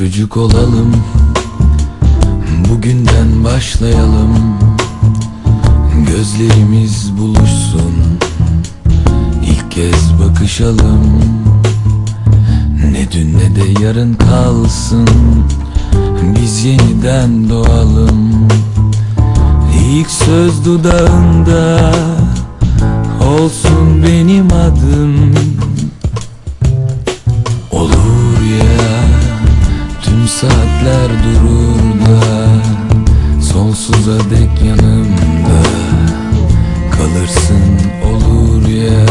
çocuk olalım Bugünden başlayalım. Gözlerimiz buluşsun İlk kez bakışalım. Ne dün ne de yarın kalsın Biz yeniden doğalım. İlk söz dudağında Olsun benim adım. Olur saatler durur da Sonsuza dek yanımda Kalırsın olur ya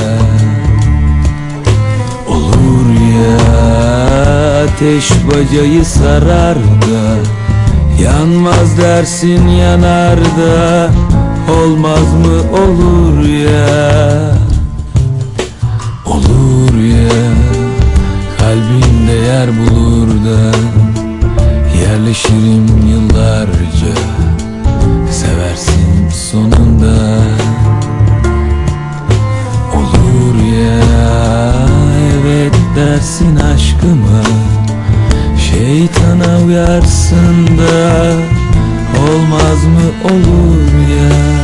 Olur ya. Ateş bacayı sarar da Yanmaz dersin yanar da Olmaz mı olur ya Olur ya. Kalbimde yer bulur da Yerleşirim yıllarca. Seversin sonunda. Olur ya Evet dersin aşkıma. Şeytana uyarsın da Olmaz mı olur ya